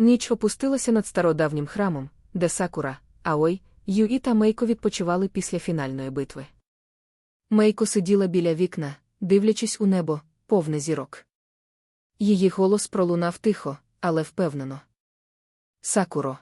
Ніч опустилася над стародавнім храмом, де Сакура, Аой, Юї та Мейко відпочивали після фінальної битви. Мейко сиділа біля вікна, дивлячись у небо, повне зірок. Її голос пролунав тихо, але впевнено. Сакуро.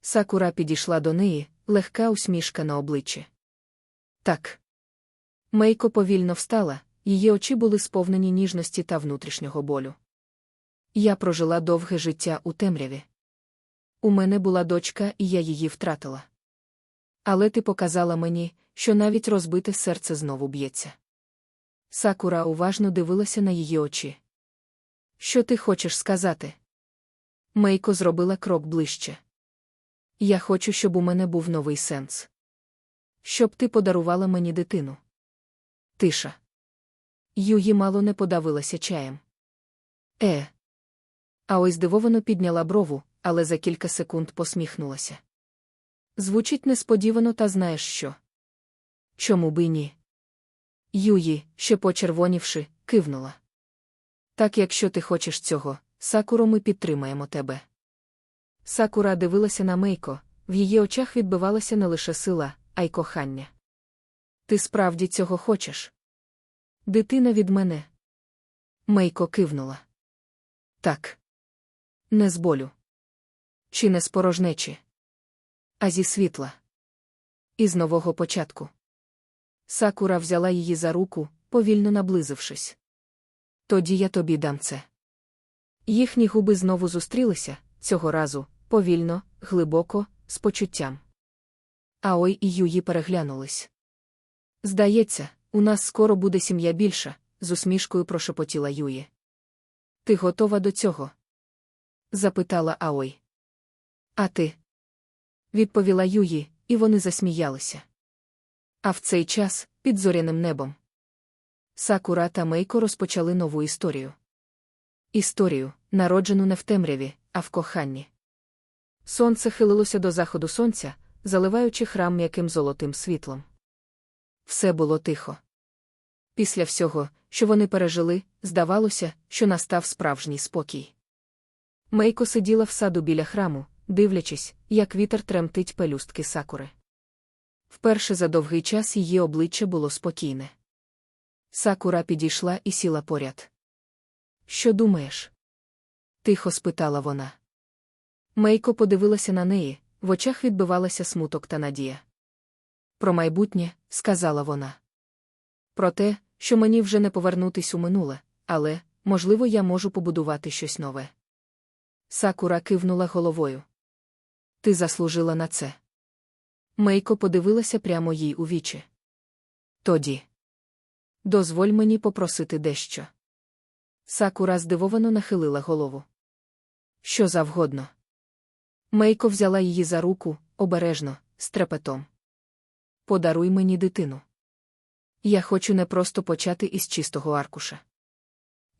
Сакура підійшла до неї, легка усмішка на обличчі. Так. Мейко повільно встала, її очі були сповнені ніжності та внутрішнього болю. Я прожила довге життя у темряві. У мене була дочка, і я її втратила. Але ти показала мені, що навіть розбите серце знову б'ється. Сакура уважно дивилася на її очі. Що ти хочеш сказати? Мейко зробила крок ближче. Я хочу, щоб у мене був новий сенс. Щоб ти подарувала мені дитину. Тиша. Юї мало не подавилася чаєм. Е. А ось здивовано підняла брову, але за кілька секунд посміхнулася. Звучить несподівано, та знаєш що. Чому би ні? Юї, ще почервонівши, кивнула. Так, якщо ти хочеш цього, Сакуро, ми підтримаємо тебе. Сакура дивилася на Мейко, в її очах відбивалася не лише сила, а й кохання. Ти справді цього хочеш? Дитина від мене. Мейко кивнула. Так. Не з болю. Чи не з порожнечі, а зі світла. Із нового початку. Сакура взяла її за руку, повільно наблизившись. Тоді я тобі дам це. Їхні губи знову зустрілися, цього разу, повільно, глибоко, з почуттям. Аой і Юї переглянулись. Здається, у нас скоро буде сім'я більша, з усмішкою прошепотіла Юї. Ти готова до цього? Запитала Аой. А ти? відповіла Юї, і вони засміялися. А в цей час, під зоряним небом, Сакура та Мейко розпочали нову історію. Історію, народжену не в темряві, а в коханні. Сонце хилилося до заходу сонця, заливаючи храм м'яким золотим світлом. Все було тихо. Після всього, що вони пережили, здавалося, що настав справжній спокій. Мейко сиділа в саду біля храму, дивлячись, як вітер тремтить пелюстки сакури. Вперше за довгий час її обличчя було спокійне. Сакура підійшла і сіла поряд. Що думаєш? тихо спитала вона. Мейко подивилася на неї, в очах відбивалася смуток та надія. Про майбутнє, сказала вона. Про те, що мені вже не повернутись у минуле, але, можливо, я можу побудувати щось нове. Сакура кивнула головою. Ти заслужила на це. Мейко подивилася прямо їй у вічі. Тоді. Дозволь мені попросити дещо. Сакура здивовано нахилила голову. Що завгодно. Мейко взяла її за руку, обережно, з трепетом. Подаруй мені дитину. Я хочу не просто почати із чистого аркуша.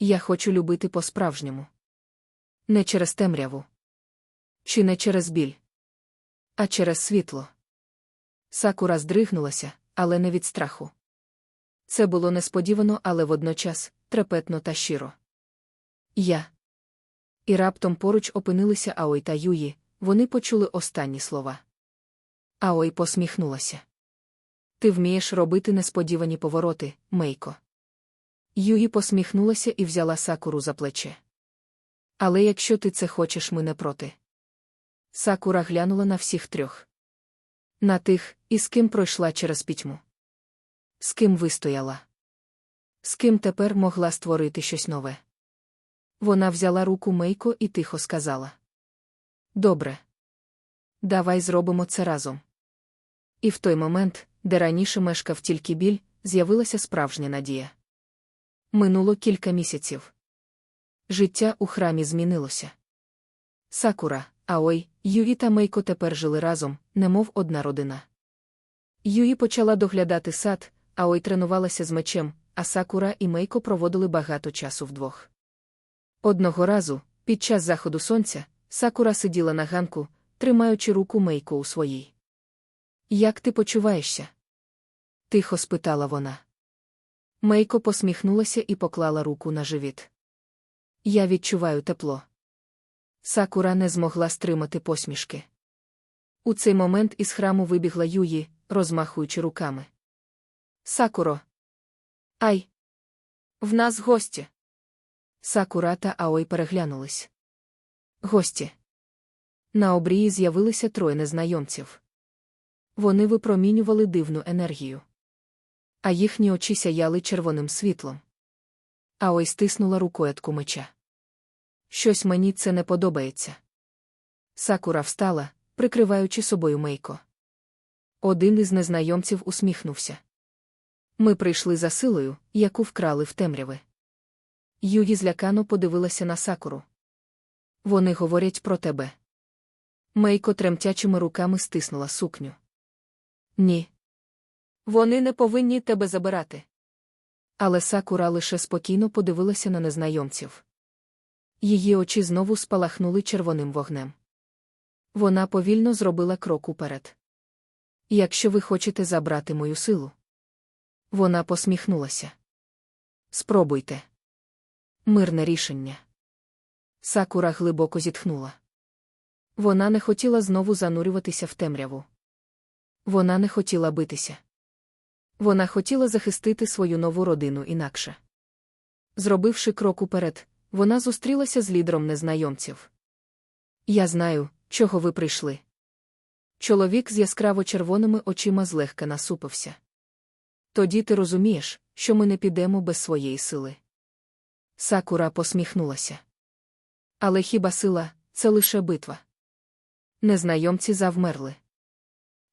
Я хочу любити по-справжньому. Не через темряву. Чи не через біль, а через світло. Сакура здригнулася, але не від страху. Це було несподівано, але водночас трепетно та щиро. Я. І раптом поруч опинилися Аой та Юї, вони почули останні слова. Аой посміхнулася. Ти вмієш робити несподівані повороти, Мейко. Юї посміхнулася і взяла сакуру за плече. Але якщо ти це хочеш, ми не проти. Сакура глянула на всіх трьох. На тих, із ким пройшла через пітьму. З ким вистояла. З ким тепер могла створити щось нове. Вона взяла руку Мейко і тихо сказала: Добре. Давай зробимо це разом. І в той момент, де раніше мешкав тільки біль, з'явилася справжня надія. Минуло кілька місяців. Життя у храмі змінилося. Сакура, Аой, Юї та Мейко тепер жили разом, немов одна родина. Юї почала доглядати сад, Аой тренувалася з мечем, а Сакура і Мейко проводили багато часу вдвох. Одного разу, під час заходу сонця, Сакура сиділа на ганку, тримаючи руку Мейко у своїй. Як ти почуваєшся? тихо спитала вона. Мейко посміхнулася і поклала руку на живіт. Я відчуваю тепло. Сакура не змогла стримати посмішки. У цей момент із храму вибігла Юї, розмахуючи руками. Сакуро. Ай! В нас гості. Сакура та Аой переглянулись. Гості. На обрії з'явилися троє незнайомців. Вони випромінювали дивну енергію. А їхні очі сяяли червоним світлом. Аой стиснула рукоятку меча. Щось мені це не подобається. Сакура встала, прикриваючи собою Мейко. Один із незнайомців усміхнувся. Ми прийшли за силою, яку вкрали в темряви. Югі злякано подивилася на сакуру. Вони говорять про тебе. Мейко тремтячими руками стиснула сукню. Ні. Вони не повинні тебе забирати. Але сакура лише спокійно подивилася на незнайомців. Її очі знову спалахнули червоним вогнем. Вона повільно зробила крок уперед. Якщо ви хочете забрати мою силу. Вона посміхнулася. Спробуйте. Мирне рішення. Сакура глибоко зітхнула. Вона не хотіла знову занурюватися в темряву. Вона не хотіла битися. Вона хотіла захистити свою нову родину інакше. Зробивши крок уперед, вона зустрілася з лідером незнайомців. Я знаю, чого ви прийшли. Чоловік з яскраво червоними очима злегка насупився. Тоді ти розумієш, що ми не підемо без своєї сили. Сакура посміхнулася. Але хіба сила це лише битва? Незнайомці завмерли.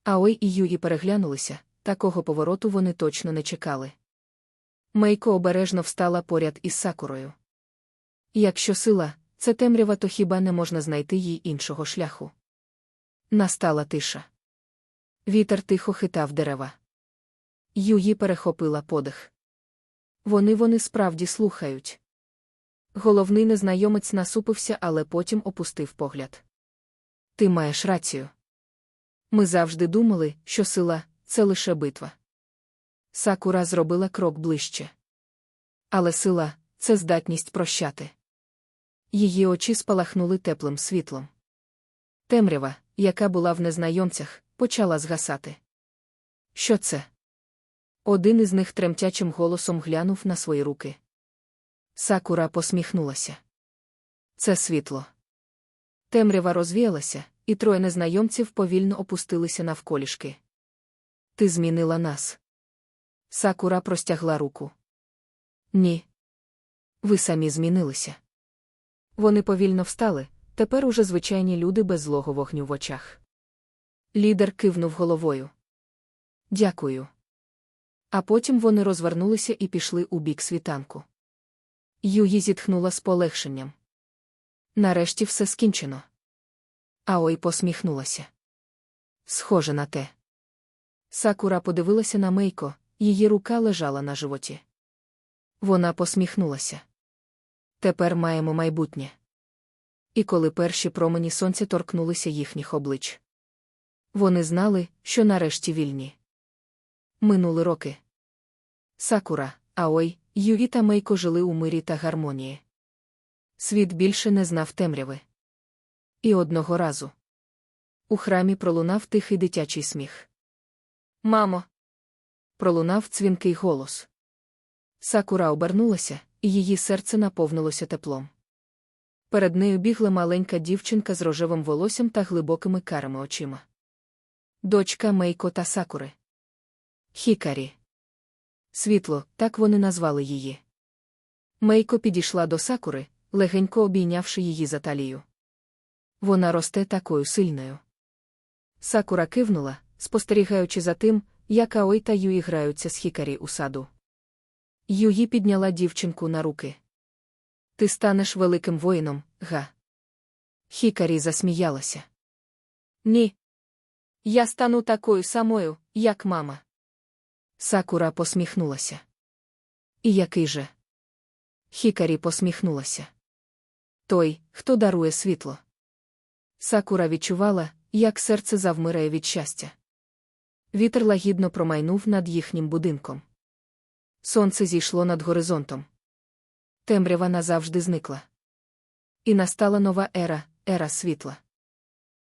Аой і Юї переглянулися, такого повороту вони точно не чекали. Мейко обережно встала поряд із сакурою. Якщо сила, це темрява, то хіба не можна знайти їй іншого шляху? Настала тиша. Вітер тихо хитав дерева. Юї перехопила подих. Вони вони справді слухають. Головний незнайомець насупився, але потім опустив погляд. Ти маєш рацію. Ми завжди думали, що сила це лише битва. Сакура зробила крок ближче. Але сила це здатність прощати. Її очі спалахнули теплим світлом. Темрява, яка була в незнайомцях, почала згасати. Що це? Один із них тремтячим голосом глянув на свої руки. Сакура посміхнулася. Це світло. Темрява розвіялася, і троє незнайомців повільно опустилися навколішки. Ти змінила нас. Сакура простягла руку. Ні. Ви самі змінилися. Вони повільно встали, тепер уже звичайні люди без злого вогню в очах. Лідер кивнув головою. Дякую. А потім вони розвернулися і пішли у бік світанку. Юї зітхнула з полегшенням. Нарешті все скінчено. Аой посміхнулася. Схоже на те. Сакура подивилася на Мейко, її рука лежала на животі. Вона посміхнулася. Тепер маємо майбутнє. І коли перші промені сонця торкнулися їхніх облич. Вони знали, що нарешті вільні. Минули роки. Сакура, Аой, Юрі та Мейко жили у мирі та гармонії. Світ більше не знав темряви. І одного разу у храмі пролунав тихий дитячий сміх. Мамо. Пролунав дзвінкий голос. Сакура обернулася, і її серце наповнилося теплом. Перед нею бігла маленька дівчинка з рожевим волоссям та глибокими карими очима. Дочка Мейко та Сакури. Хікарі. Світло, так вони назвали її. Мейко підійшла до сакури, легенько обійнявши її за талію. Вона росте такою сильною. Сакура кивнула, спостерігаючи за тим, як Аой та Юї граються з хікарі у саду. Юї підняла дівчинку на руки. Ти станеш великим воїном, га. Хікарі засміялася. Ні. Я стану такою самою, як мама. Сакура посміхнулася. І який же? Хікарі посміхнулася. Той, хто дарує світло. Сакура відчувала, як серце завмирає від щастя. Вітер лагідно промайнув над їхнім будинком. Сонце зійшло над горизонтом. Темрява назавжди зникла. І настала нова ера, ера світла.